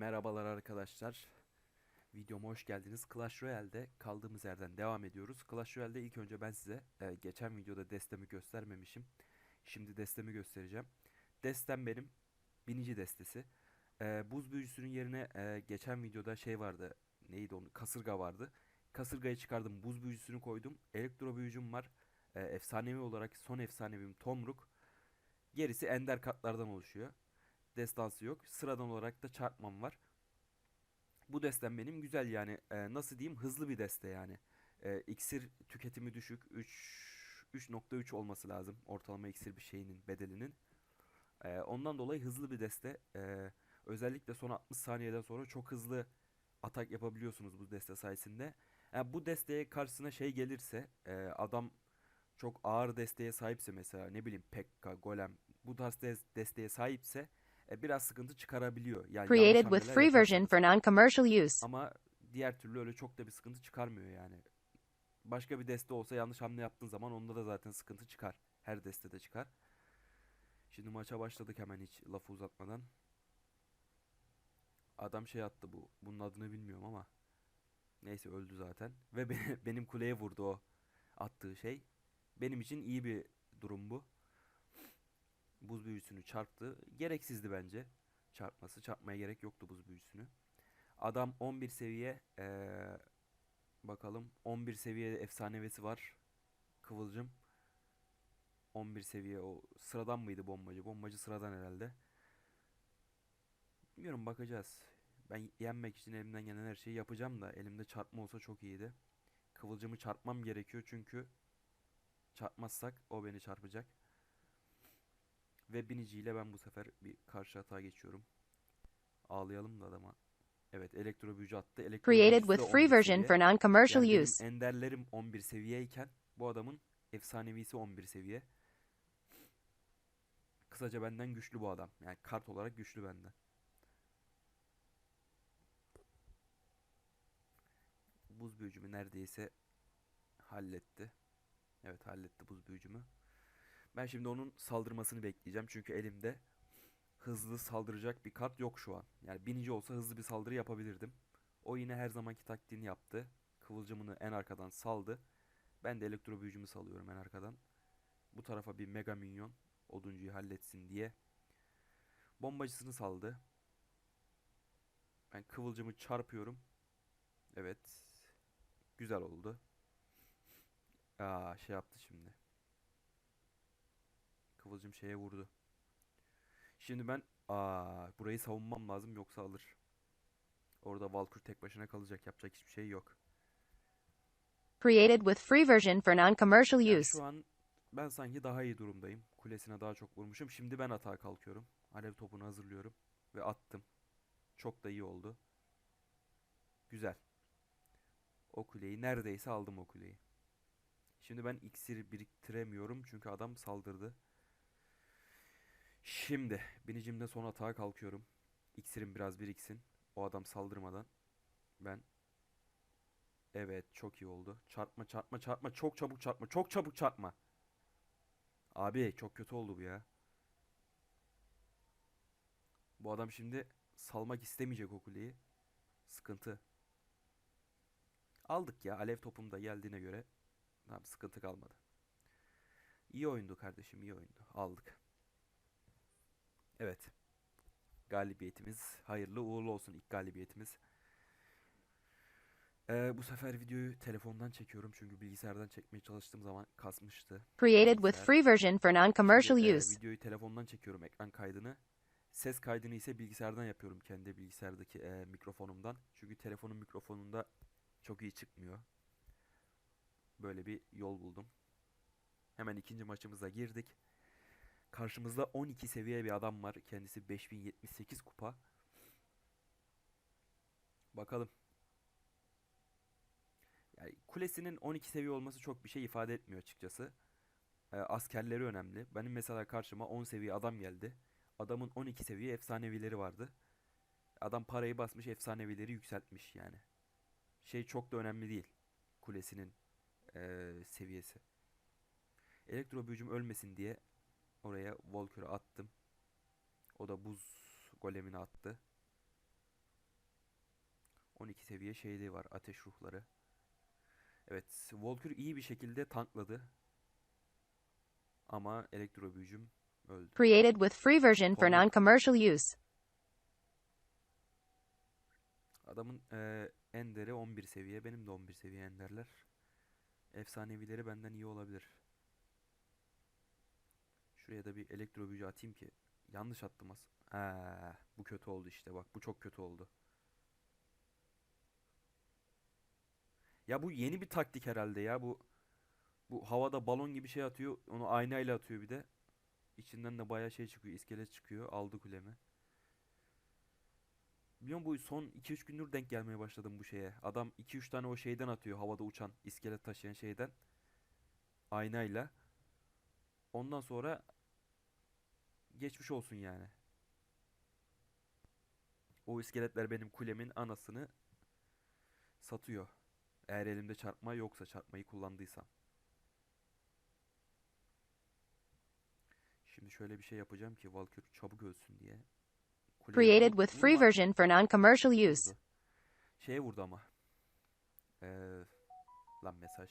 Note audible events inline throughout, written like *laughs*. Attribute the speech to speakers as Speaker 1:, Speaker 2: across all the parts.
Speaker 1: Merhabalar arkadaşlar. Videoma hoş geldiniz. Clash Royale'de kaldığımız yerden devam ediyoruz. Clash Royale'de ilk önce ben size e, geçen videoda destemi göstermemişim. Şimdi destemi göstereceğim. Destem benim binici destesi. E, buz büyücüsünün yerine e, geçen videoda şey vardı. Neydi onu? Kasırga vardı. Kasırgayı çıkardım. Buz büyücüsünü koydum. Elektro büyücüm var. E, efsanevi olarak son efsanevim Tomruk. Gerisi ender kartlardan oluşuyor destansı yok. Sıradan olarak da çarpmam var. Bu destem benim güzel yani e, nasıl diyeyim hızlı bir deste yani. E, iksir tüketimi düşük 3 3.3 olması lazım ortalama iksir bir şeyinin bedelinin. E, ondan dolayı hızlı bir deste. E, özellikle son 60 saniyeden sonra çok hızlı atak yapabiliyorsunuz bu deste sayesinde. Yani bu desteye karşısına şey gelirse e, adam çok ağır desteğe sahipse mesela ne bileyim Pekka, Golem bu tarz des- desteğe sahipse e, biraz sıkıntı çıkarabiliyor. Yani
Speaker 2: Created with free version for non-commercial use.
Speaker 1: Ama diğer türlü öyle çok da bir sıkıntı çıkarmıyor yani. Başka bir deste olsa yanlış hamle yaptığın zaman onda da zaten sıkıntı çıkar. Her destede çıkar. Şimdi maça başladık hemen hiç lafı uzatmadan. Adam şey attı bu. Bunun adını bilmiyorum ama. Neyse öldü zaten. Ve be- *laughs* benim kuleye vurdu o attığı şey. Benim için iyi bir durum bu. Büyüsünü çarptı. Gereksizdi bence. Çarpması. Çarpmaya gerek yoktu buz büyüsünü. Adam 11 seviye eee, bakalım 11 seviye efsanevesi var. Kıvılcım 11 seviye o sıradan mıydı bombacı? Bombacı sıradan herhalde. Bilmiyorum bakacağız. Ben yenmek için elimden gelen her şeyi yapacağım da elimde çarpma olsa çok iyiydi. Kıvılcımı çarpmam gerekiyor çünkü çarpmazsak o beni çarpacak. Ve biniciyle ben bu sefer bir karşı hata geçiyorum. Ağlayalım da adama. Evet elektro büyücü attı. Elektro
Speaker 2: Created with free
Speaker 1: 11
Speaker 2: version for non-commercial
Speaker 1: Yani
Speaker 2: use.
Speaker 1: enderlerim 11 seviyeyken bu adamın efsanevisi 11 seviye. Kısaca benden güçlü bu adam. Yani kart olarak güçlü benden. Buz büyücümü neredeyse halletti. Evet halletti buz büyücümü. Ben şimdi onun saldırmasını bekleyeceğim. Çünkü elimde hızlı saldıracak bir kart yok şu an. Yani binici olsa hızlı bir saldırı yapabilirdim. O yine her zamanki taktiğini yaptı. Kıvılcımını en arkadan saldı. Ben de elektro büyücümü salıyorum en arkadan. Bu tarafa bir mega minyon oduncuyu halletsin diye. Bombacısını saldı. Ben kıvılcımı çarpıyorum. Evet. Güzel oldu. Aa şey yaptı şimdi. Kıvılcım şeye vurdu. Şimdi ben aa burayı savunmam lazım yoksa alır. Orada Valkur tek başına kalacak. Yapacak hiçbir şey yok.
Speaker 2: Created with free version for non-commercial
Speaker 1: Yani
Speaker 2: use.
Speaker 1: şu an ben sanki daha iyi durumdayım. Kulesine daha çok vurmuşum. Şimdi ben atağa kalkıyorum. Alev topunu hazırlıyorum. Ve attım. Çok da iyi oldu. Güzel. O kuleyi neredeyse aldım o kuleyi. Şimdi ben iksir biriktiremiyorum. Çünkü adam saldırdı. Şimdi binicimde son atağa kalkıyorum. İksirim biraz biriksin. O adam saldırmadan. Ben Evet çok iyi oldu. Çarpma çarpma çarpma çok çabuk çarpma çok çabuk çarpma. Abi çok kötü oldu bu ya. Bu adam şimdi salmak istemeyecek o kuleyi. Sıkıntı. Aldık ya alev topum da geldiğine göre. Tamam sıkıntı kalmadı. İyi oyundu kardeşim iyi oyundu. Aldık. Evet. Galibiyetimiz hayırlı uğurlu olsun ilk galibiyetimiz. Ee, bu sefer videoyu telefondan çekiyorum çünkü bilgisayardan çekmeye çalıştığım zaman kasmıştı.
Speaker 2: Created with free version for non-commercial
Speaker 1: e,
Speaker 2: use.
Speaker 1: videoyu telefondan çekiyorum ekran kaydını. Ses kaydını ise bilgisayardan yapıyorum kendi bilgisayardaki e, mikrofonumdan. Çünkü telefonun mikrofonunda çok iyi çıkmıyor. Böyle bir yol buldum. Hemen ikinci maçımıza girdik. Karşımızda 12 seviye bir adam var. Kendisi 5078 kupa. Bakalım. Yani kulesinin 12 seviye olması çok bir şey ifade etmiyor açıkçası. Ee, askerleri önemli. Benim mesela karşıma 10 seviye adam geldi. Adamın 12 seviye efsanevileri vardı. Adam parayı basmış efsanevileri yükseltmiş yani. Şey çok da önemli değil. Kulesinin eee, seviyesi. Elektro büyücüm ölmesin diye oraya Volkür'ü attım. O da buz golemini attı. 12 seviye şeyliği var. Ateş ruhları. Evet. Volkür iyi bir şekilde tankladı. Ama elektro büyücüm öldü.
Speaker 2: Created with free version for non-commercial use.
Speaker 1: Adamın eee enderi 11 seviye. Benim de 11 seviye enderler. Efsanevileri benden iyi olabilir. Şuraya da bir elektro büyücü atayım ki. Yanlış attım as. Ha, bu kötü oldu işte bak. Bu çok kötü oldu. Ya bu yeni bir taktik herhalde ya. Bu bu havada balon gibi şey atıyor. Onu aynayla atıyor bir de. İçinden de bayağı şey çıkıyor. iskelet çıkıyor. Aldı kulemi. Biliyorum bu son 2-3 gündür denk gelmeye başladım bu şeye. Adam 2-3 tane o şeyden atıyor. Havada uçan, iskelet taşıyan şeyden. Aynayla. Ondan sonra geçmiş olsun yani. O iskeletler benim kulemin anasını satıyor. Eğer elimde çarpma yoksa çarpmayı kullandıysam. Şimdi şöyle bir şey yapacağım ki Valkür çabuk ölsün diye. Kuleye
Speaker 2: Created with free version for non-commercial use.
Speaker 1: Şeye vurdu ama. Ee, lan mesaj.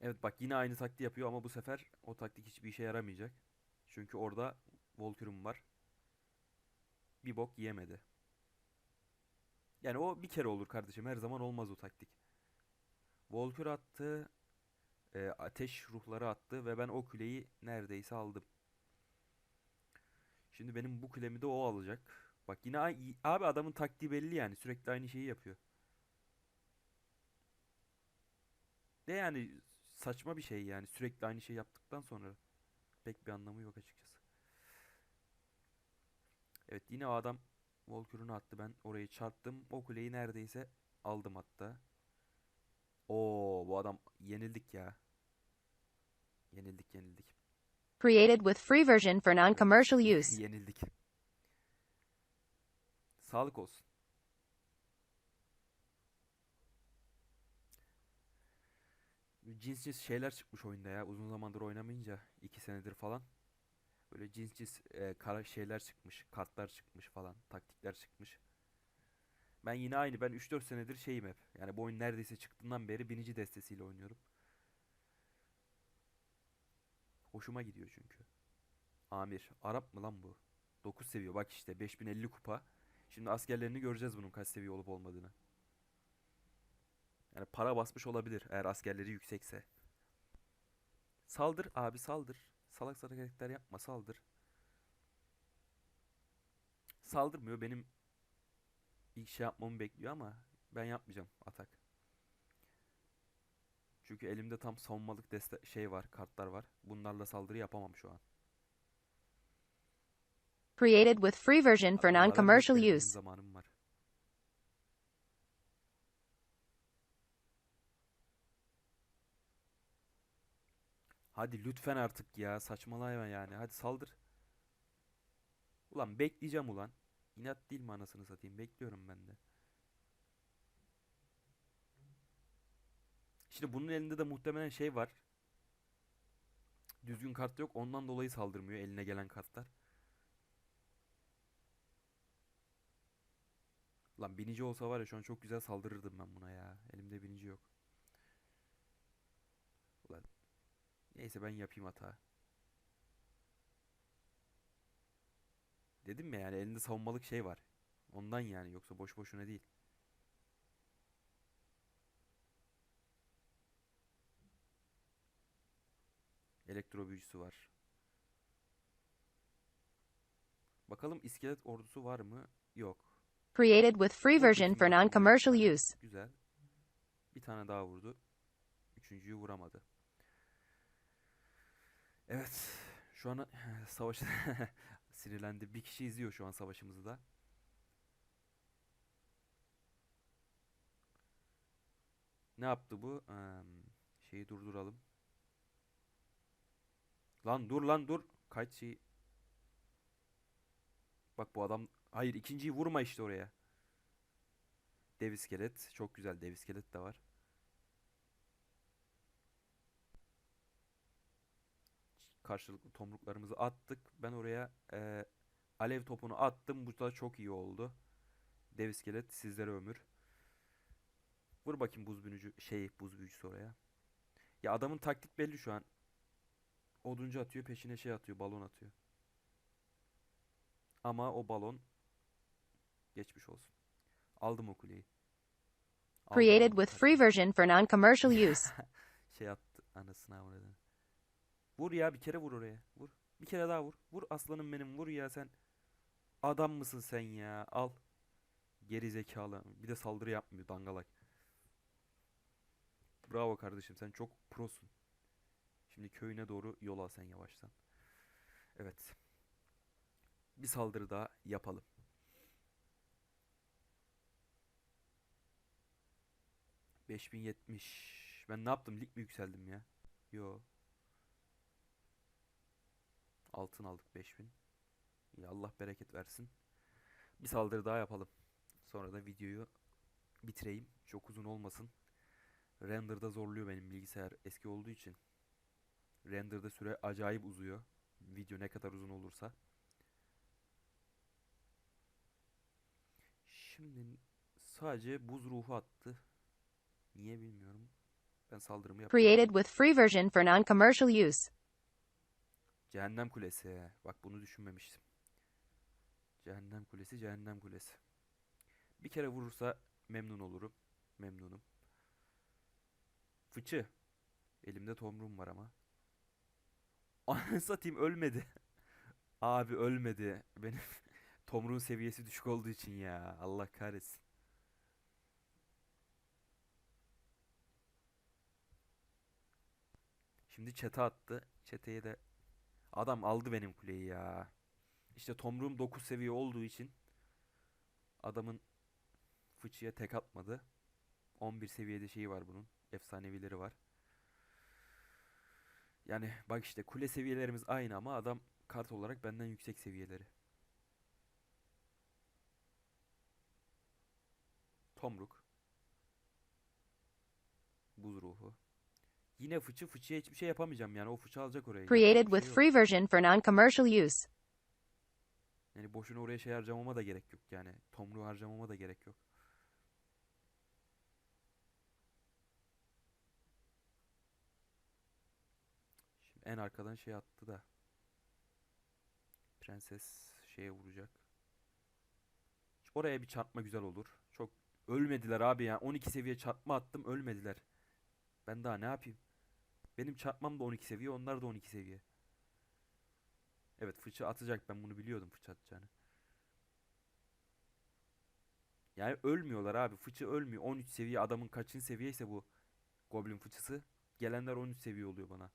Speaker 1: Evet bak yine aynı taktiği yapıyor ama bu sefer o taktik hiçbir işe yaramayacak. Çünkü orada Volkür'üm var. Bir bok yiyemedi. Yani o bir kere olur kardeşim. Her zaman olmaz o taktik. Volkür attı. e, ateş ruhları attı ve ben o kuleyi neredeyse aldım. Şimdi benim bu kulemi de o alacak. Bak yine abi adamın taktiği belli yani. Sürekli aynı şeyi yapıyor. De yani saçma bir şey yani. Sürekli aynı şeyi yaptıktan sonra pek bir anlamı yok açıkçası. Evet yine o adam Volkür'ünü attı. Ben orayı çarptım. O kuleyi neredeyse aldım hatta. Oo bu adam yenildik ya. Yenildik yenildik.
Speaker 2: Created with free version for non-commercial *laughs* use.
Speaker 1: Yenildik. Sağlık olsun. Cins cins şeyler çıkmış oyunda ya. Uzun zamandır oynamayınca. iki senedir falan. Böyle cins cins e, kara şeyler çıkmış. Kartlar çıkmış falan. Taktikler çıkmış. Ben yine aynı. Ben 3-4 senedir şeyim hep. Yani bu oyun neredeyse çıktığından beri binici destesiyle oynuyorum. Hoşuma gidiyor çünkü. Amir. Arap mı lan bu? 9 seviye. Bak işte 5050 kupa. Şimdi askerlerini göreceğiz bunun kaç seviye olup olmadığını. Yani para basmış olabilir eğer askerleri yüksekse. Saldır abi saldır. Salak salak hareketler yapma saldır. Saldırmıyor benim ilk şey yapmamı bekliyor ama ben yapmayacağım atak. Çünkü elimde tam savunmalık deste şey var, kartlar var. Bunlarla saldırı yapamam şu an.
Speaker 2: Created with free version for non-commercial use.
Speaker 1: zamanım var. Hadi lütfen artık ya saçmalama yani. Hadi saldır. Ulan bekleyeceğim ulan. İnat değil mi anasını satayım? Bekliyorum ben de. Şimdi bunun elinde de muhtemelen şey var. Düzgün kart yok. Ondan dolayı saldırmıyor eline gelen kartlar. Lan binici olsa var ya şu an çok güzel saldırırdım ben buna ya. Elimde binici yok. Ulan. Neyse ben yapayım hata. Dedim ya yani elinde savunmalık şey var. Ondan yani yoksa boş boşuna değil. Elektro büyücüsü var. Bakalım iskelet ordusu var mı? Yok.
Speaker 2: Created with free version for non-commercial use.
Speaker 1: Güzel. Bir tane daha vurdu. Üçüncüyü vuramadı. Evet. Şu an *laughs* savaş *laughs* sinirlendi. Bir kişi izliyor şu an savaşımızı da. Ne yaptı bu? Eee, şeyi durduralım. Lan dur lan dur. Kaç şey. Bak bu adam. Hayır ikinciyi vurma işte oraya. Dev iskelet. Çok güzel dev iskelet de var. Karşılıklı tomruklarımızı attık. Ben oraya eee, alev topunu attım. Bu da çok iyi oldu. Dev iskelet sizlere ömür. Vur bakayım buz büyücü şey buz büyücüsü oraya. Ya adamın taktik belli şu an. Oduncu atıyor peşine şey atıyor balon atıyor. Ama o balon geçmiş olsun. Aldım o kuleyi. Aldım,
Speaker 2: Created with free version for non-commercial *laughs* use.
Speaker 1: şey attı anasını avradını. Vur ya bir kere vur oraya. Vur. Bir kere daha vur. Vur aslanım benim vur ya sen. Adam mısın sen ya? Al. Geri zekalı. Bir de saldırı yapmıyor dangalak. Bravo kardeşim sen çok prosun. Şimdi köyüne doğru yol al sen yavaştan. Evet. Bir saldırı daha yapalım. ...5070... Ben ne yaptım? Lig mi yükseldim ya? Yo. Altın aldık 5000. Ya Allah bereket versin. Bir saldırı daha yapalım. Sonra da videoyu bitireyim. Çok uzun olmasın. Render'da zorluyor benim bilgisayar eski olduğu için. Render'da süre acayip uzuyor. Video ne kadar uzun olursa. Şimdi sadece buz ruhu attı. Niye bilmiyorum. Ben saldırımı yapacağım.
Speaker 2: Created with free version for non-commercial use.
Speaker 1: Cehennem Kulesi. Bak bunu düşünmemiştim. Cehennem Kulesi, Cehennem Kulesi. Bir kere vurursa memnun olurum. Memnunum. Fıçı. Elimde tomruğum var ama. *laughs* Anasını satayım ölmedi. *laughs* Abi ölmedi. Benim *laughs* tomruğun seviyesi düşük olduğu için ya. Allah kahretsin. Şimdi çete attı. Çeteye de Adam aldı benim kuleyi ya. İşte tomruğum 9 seviye olduğu için adamın fıçıya tek atmadı. 11 seviyede şeyi var bunun. Efsanevileri var. Yani bak işte kule seviyelerimiz aynı ama adam kart olarak benden yüksek seviyeleri. Tomruk. Buz ruhu. Yine fıçı fıçıya hiçbir şey yapamayacağım yani. O fıçı alacak oraya.
Speaker 2: Created
Speaker 1: şey
Speaker 2: with
Speaker 1: yok.
Speaker 2: free version for non-commercial use.
Speaker 1: Yani boşuna oraya şey harcamama da gerek yok yani. Tomruğu harcamama da gerek yok. Şimdi en arkadan şey attı da. Prenses şeye vuracak. Oraya bir çarpma güzel olur. Çok ölmediler abi ya. 12 seviye çarpma attım ölmediler. Ben daha ne yapayım? Benim çarpmam da 12 seviye, onlar da 12 seviye. Evet fıçı atacak ben bunu biliyordum fıçı atacağını. Yani ölmüyorlar abi. Fıçı ölmüyor. 13 seviye adamın kaçın seviyeyse bu Goblin fıçısı. Gelenler 13 seviye oluyor bana.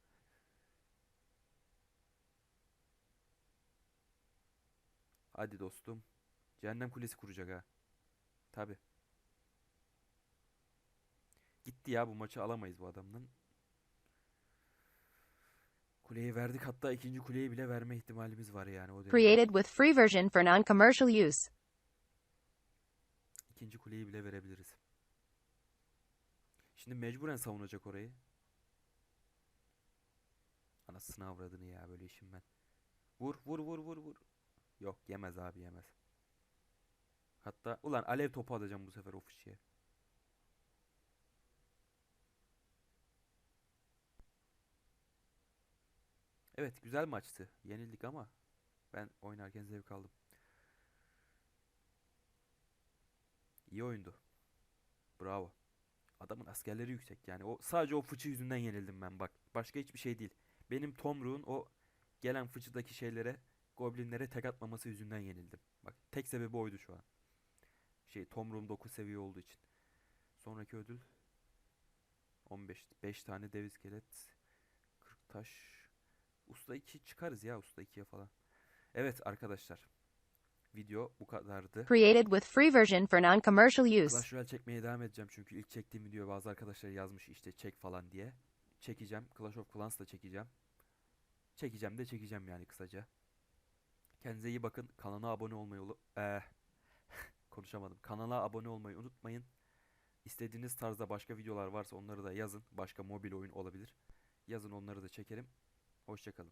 Speaker 1: Hadi dostum. Cehennem kulesi kuracak ha. Tabi. Gitti ya bu maçı alamayız bu adamdan. Kuleyi verdik hatta ikinci kuleyi bile verme ihtimalimiz var yani o.
Speaker 2: Created with free version for non-commercial use.
Speaker 1: İkinci kuleyi bile verebiliriz. Şimdi mecburen savunacak orayı. Anasını avradını ya böyle işim ben. Vur vur vur vur vur. Yok yemez abi yemez. Hatta ulan alev topu atacağım bu sefer o Evet güzel maçtı. Yenildik ama ben oynarken zevk aldım. İyi oyundu. Bravo. Adamın askerleri yüksek yani. O sadece o fıçı yüzünden yenildim ben bak. Başka hiçbir şey değil. Benim Tomruğun o gelen fıçıdaki şeylere, goblinlere tek atmaması yüzünden yenildim. Bak tek sebebi oydu şu an. Şey Tomruğum 9 seviye olduğu için. Sonraki ödül 15 5 tane dev iskelet 40 taş Usta 2 çıkarız ya Usta 2'ye falan. Evet arkadaşlar. Video bu kadardı.
Speaker 2: Created with free version for non-commercial use.
Speaker 1: Clash Royale çekmeye devam edeceğim çünkü ilk çektiğim video bazı arkadaşlar yazmış işte çek falan diye. Çekeceğim. Clash of Clans da çekeceğim. Çekeceğim de çekeceğim yani kısaca. Kendinize iyi bakın. Kanala abone olmayı Eh, *laughs* konuşamadım. Kanala abone olmayı unutmayın. İstediğiniz tarzda başka videolar varsa onları da yazın. Başka mobil oyun olabilir. Yazın onları da çekerim. Hoşçakalın.